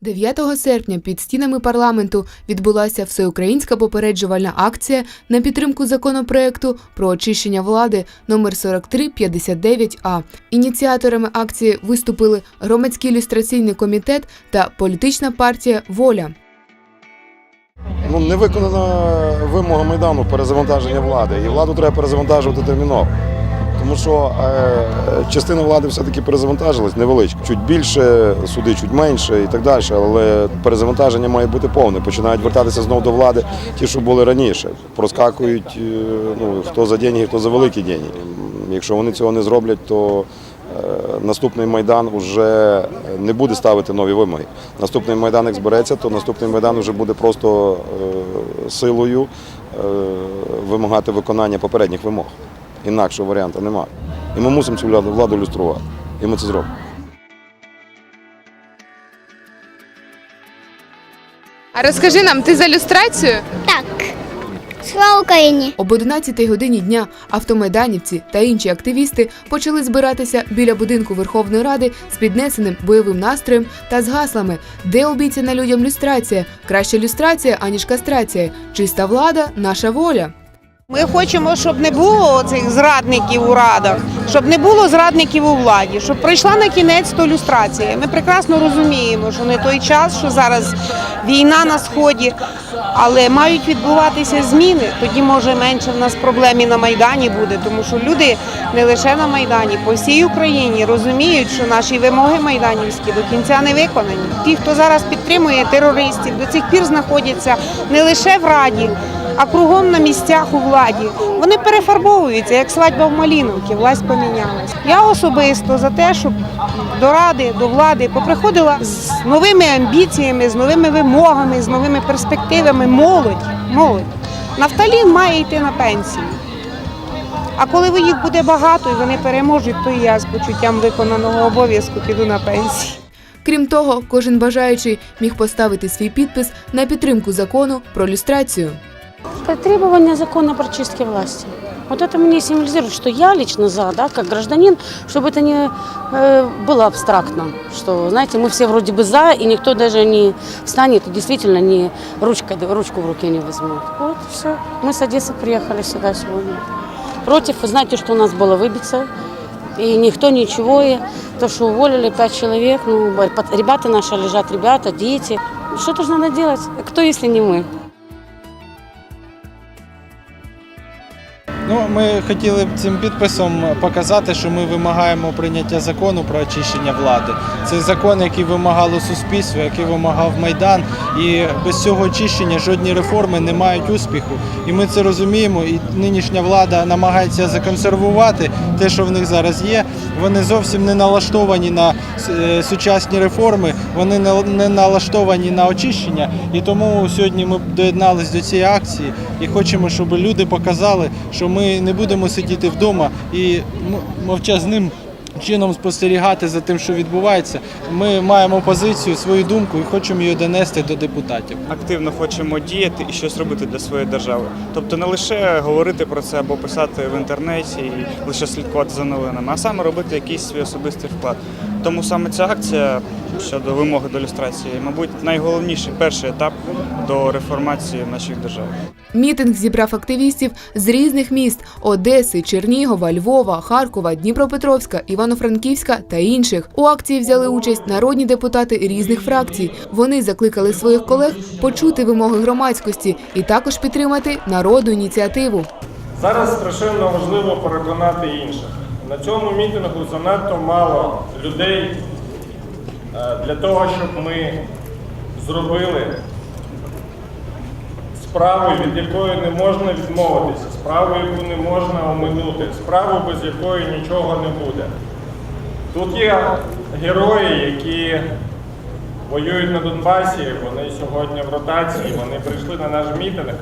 9 серпня під стінами парламенту відбулася всеукраїнська попереджувальна акція на підтримку законопроекту про очищення влади номер 4359А. Ініціаторами акції виступили громадський ілюстраційний комітет та політична партія Воля. Ну, не виконана вимога Майдану перезавантаження влади. І владу треба перезавантажувати терміново. Тому що е, частина влади все-таки перезавантажилась невеличко. Чуть більше, суди чуть менше і так далі. Але перезавантаження має бути повне. Починають вертатися знову до влади ті, що були раніше. Проскакують е, ну, хто за деньги, хто за великі деньги. Якщо вони цього не зроблять, то е, наступний майдан вже не буде ставити нові вимоги. Наступний майдан, як збереться, то наступний майдан вже буде просто силою вимагати виконання попередніх вимог. Інакшого варіанту немає. І ми мусимо цю владу, владу люструвати. І ми це зробимо. А розкажи нам, ти за люстрацію? Так. Слава Україні! Об 11 годині дня автомайданівці та інші активісти почали збиратися біля будинку Верховної Ради з піднесеним бойовим настроєм та з гаслами, де обіцяна людям люстрація, краща люстрація, аніж кастрація, чиста влада, наша воля. Ми хочемо, щоб не було цих зрадників у радах, щоб не було зрадників у владі, щоб прийшла на кінець то люстрація. Ми прекрасно розуміємо, що не той час, що зараз війна на сході, але мають відбуватися зміни. Тоді може менше в нас проблем і на майдані буде, тому що люди не лише на майдані, по всій Україні розуміють, що наші вимоги майданівські до кінця не виконані. Ті, хто зараз підтримує терористів, до цих пір знаходяться не лише в раді а кругом на місцях у владі. Вони перефарбовуються, як свадьба в Маліновці, власть помінялась. Я особисто за те, щоб до ради, до влади поприходила з новими амбіціями, з новими вимогами, з новими перспективами молодь. молодь. Нафталін має йти на пенсію. А коли їх буде багато і вони переможуть, то і я з почуттям виконаного обов'язку піду на пенсію. Крім того, кожен бажаючий міг поставити свій підпис на підтримку закону про люстрацію. Требования закона про чистки власти. Вот это мне символизирует, что я лично за, да, как гражданин, чтобы это не э, было абстрактно, что, знаете, мы все вроде бы за, и никто даже не встанет и действительно не ручкой, ручку в руке не возьмет. Вот все. Мы с Одессы приехали сюда сегодня. Против, вы знаете, что у нас было выбиться, и никто ничего, и то, что уволили пять человек, ну, ребята наши лежат, ребята, дети. Что-то же надо делать. Кто, если не мы? Ми хотіли б цим підписом показати, що ми вимагаємо прийняття закону про очищення влади. Це закон, який вимагало суспільство, який вимагав майдан. І без цього очищення жодні реформи не мають успіху. І ми це розуміємо. І нинішня влада намагається законсервувати те, що в них зараз є. Вони зовсім не налаштовані на е, сучасні реформи, вони не- налаштовані на очищення. І тому сьогодні ми доєдналися до цієї акції і хочемо, щоб люди показали, що ми не будемо сидіти вдома і мовчазним чином спостерігати за тим, що відбувається. Ми маємо позицію, свою думку і хочемо її донести до депутатів. активно хочемо діяти і щось робити для своєї держави. Тобто не лише говорити про це або писати в інтернеті і лише слідкувати за новинами, а саме робити якийсь свій особистий вклад. Тому саме ця акція щодо вимоги до люстрації, мабуть, найголовніший перший етап до реформації в нашій державі. Мітинг зібрав активістів з різних міст Одеси, Чернігова, Львова, Харкова, Дніпропетровська, Івано-Франківська та інших. У акції взяли участь народні депутати різних фракцій. Вони закликали своїх колег почути вимоги громадськості і також підтримати народну ініціативу. Зараз страшенно важливо переконати інших. На цьому мітингу занадто мало людей е, для того, щоб ми зробили справу, від якої не можна відмовитися, справу, яку не можна оминути, справу, без якої нічого не буде. Тут є герої, які воюють на Донбасі, вони сьогодні в ротації, вони прийшли на наш мітинг.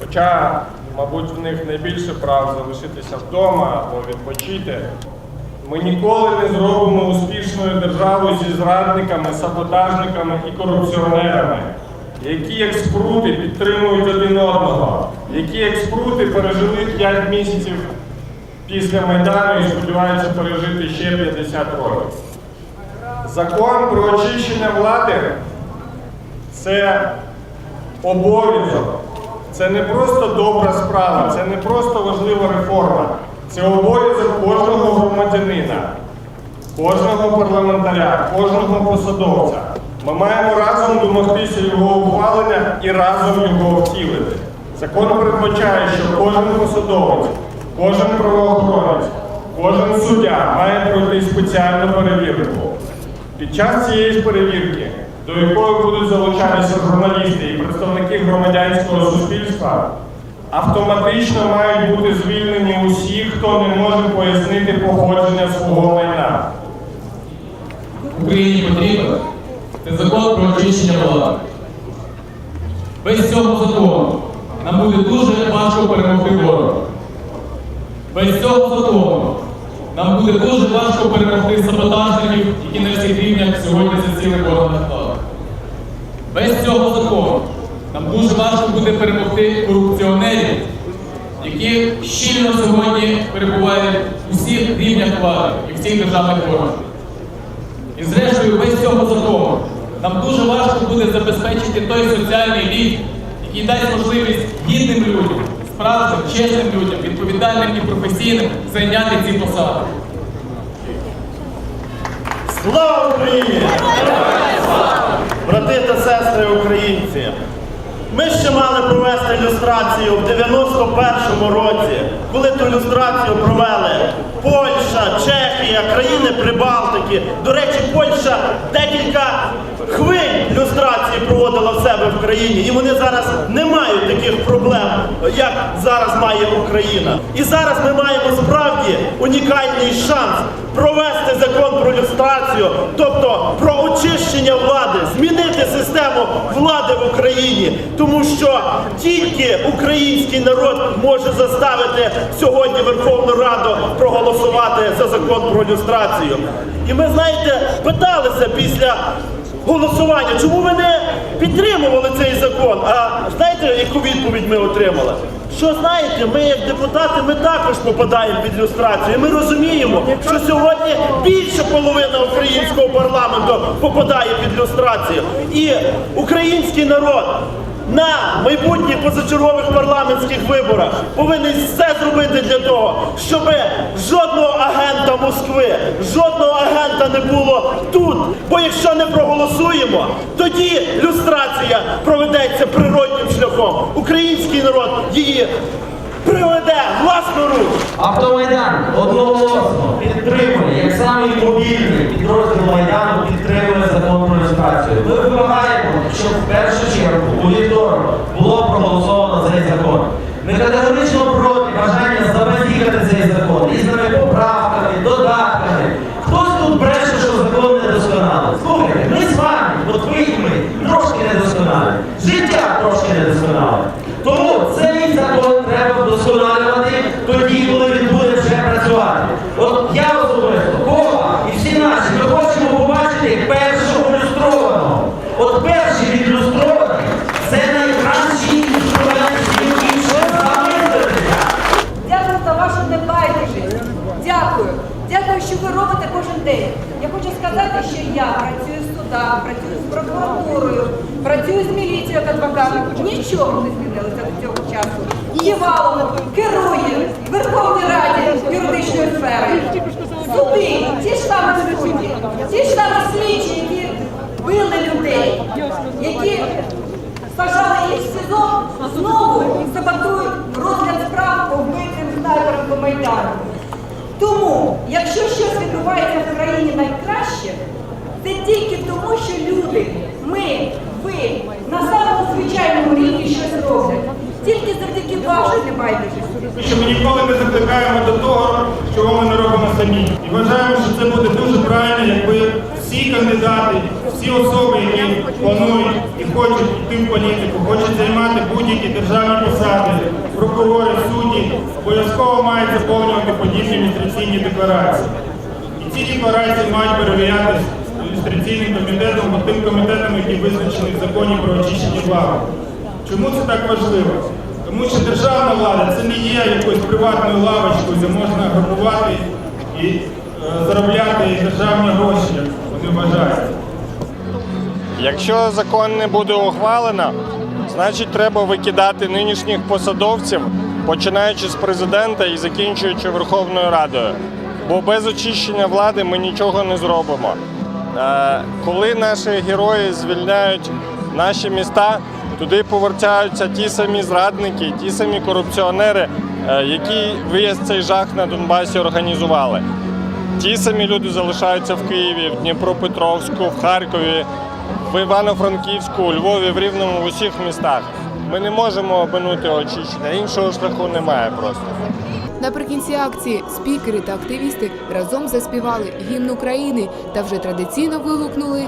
Хоча, мабуть, в них найбільше прав залишитися вдома або відпочити. Ми ніколи не зробимо успішною державу зі зрадниками, саботажниками і корупціонерами, які як спрути підтримують один одного, які як спрути пережили 5 місяців після Майдану і сподіваються пережити ще 50 років. Закон про очищення влади це обов'язок. Це не просто добра справа, це не просто важлива реформа. Це обов'язок кожного громадянина, кожного парламентаря, кожного посадовця. Ми маємо разом домогтися його ухвалення і разом його втілити. Закон передбачає, що кожен посадовець, кожен правоохоронець, кожен суддя має пройти спеціальну перевірку. Під час цієї перевірки, до якої будуть залучатися журналісти і представники громадянського суспільства, автоматично мають бути звільнені усі, хто не може пояснити походження свого майна. Україні потрібен це закон про очищення влади. Без цього закону нам буде дуже важко перемогти ворога. Без цього закону нам буде дуже важко перемогти саботажників, які на всіх рівнях сьогодні засіли в органах влади. Без цього закону нам дуже важко буде перемогти корупціонерів, які щільно сьогодні перебувають у всіх рівнях влади і всіх державних органах. І зрештою, без цього закону нам дуже важко буде забезпечити той соціальний ліфт, який дасть можливість гідним людям, справжнім, чесним людям, відповідальним і професійним зайняти ці посади. Слава Україні! Брати та сестри українці! Ми ще мали провести ілюстрацію в 91-му році, коли ту ілюстрацію провели Польща, Чехія, країни Прибалтики. До речі, Польща декілька хвиль в країні, і вони зараз не мають таких проблем, як зараз має Україна. І зараз ми маємо справді унікальний шанс провести закон про люстрацію, тобто про очищення влади, змінити систему влади в Україні, тому що тільки український народ може заставити сьогодні Верховну Раду проголосувати за закон про люстрацію. І ми, знаєте, питалися після голосування, чому ви не підтримували цей закон? А знаєте, яку відповідь ми отримали? Що знаєте, ми як депутати ми також попадаємо під люстрацію. Ми розуміємо, що сьогодні більше половина українського парламенту попадає під люстрацію. І український народ на майбутніх позачергових парламентських виборах повинен все зробити для того, щоб жодного агента Москви, жодного агента не було тут. Бо якщо не проголосуємо, тоді люстрація проведеться природним шляхом. Український народ її приведе власноруч. Автомайдан одноголосно підтримує, як самий мобільний підрозділ Майдану підтримує закон про люстрацію. Ми вимагаємо, щоб в першу чергу у вівторок було проголосовано цей закон. Ми категорично проти бажання забазікати цей закон різними поправками, додатками. Хтось тут бреше, що закон недосконалий. Слухайте, ми з вами, от ви і ми, трошки недосконалі. Життя трошки недосконале. Тому цей закон треба вдосконалювати тоді, коли він буде вже працювати. От я особисто, Кова і всі наші, ми хочемо побачити першого люстрованого. От перший відлюстрований це найкращий інструмент, який ще замислитися. Дякую за вашу небайдужість. Дякую. Дякую, що ви робите кожен день. Я хочу сказати, що я працюю в судах, працюю з прокуратурою, працюю міліцією. Нічого не змінилося до цього часу. Ківалом керує в Верховній Раді юридичної сфери. Суди, ті ж самі судді, ті ж самі слідчі, які били людей, які сажали їх в СІЗО, знову саботують розгляд справ по вбитим снайперам по Майдану. Тому, якщо щось відбувається в країні найкраще, це тільки тому, що люди, ми, ви на самому звичайному рівні щось роблять. Тільки завдяки вашій небайдужості. що ми ніколи не закликаємо до того, чого ми не робимо самі. І вважаємо, що це буде дуже правильно, якби всі кандидати, всі особи, які планують і хочуть йти в політику, хочуть займати будь-які державні посади, прокурори, судді, обов'язково мають заповнювати подібні ілюстраційні декларації. І ці декларації мають перевірятися ілюстраційним комітетом, або тим комітетом, який визначений в законі про очищення влади. Чому це так важливо? Тому що державна влада це не є якоюсь приватною лавочкою, де можна грабувати і е, заробляти державні гроші, як вони вважають. Якщо закон не буде ухвалено, значить треба викидати нинішніх посадовців, починаючи з президента і закінчуючи Верховною Радою. Бо без очищення влади ми нічого не зробимо. Коли наші герої звільняють наші міста, туди повертаються ті самі зрадники, ті самі корупціонери, е, які виїзд цей жах на Донбасі організували. Ті самі люди залишаються в Києві, в Дніпропетровську, в Харкові, в Івано-Франківську, у Львові, в Рівному, в усіх містах. Ми не можемо обминути очищення, іншого шляху немає просто. Наприкінці акції спікери та активісти разом заспівали гімн України та вже традиційно вигукнули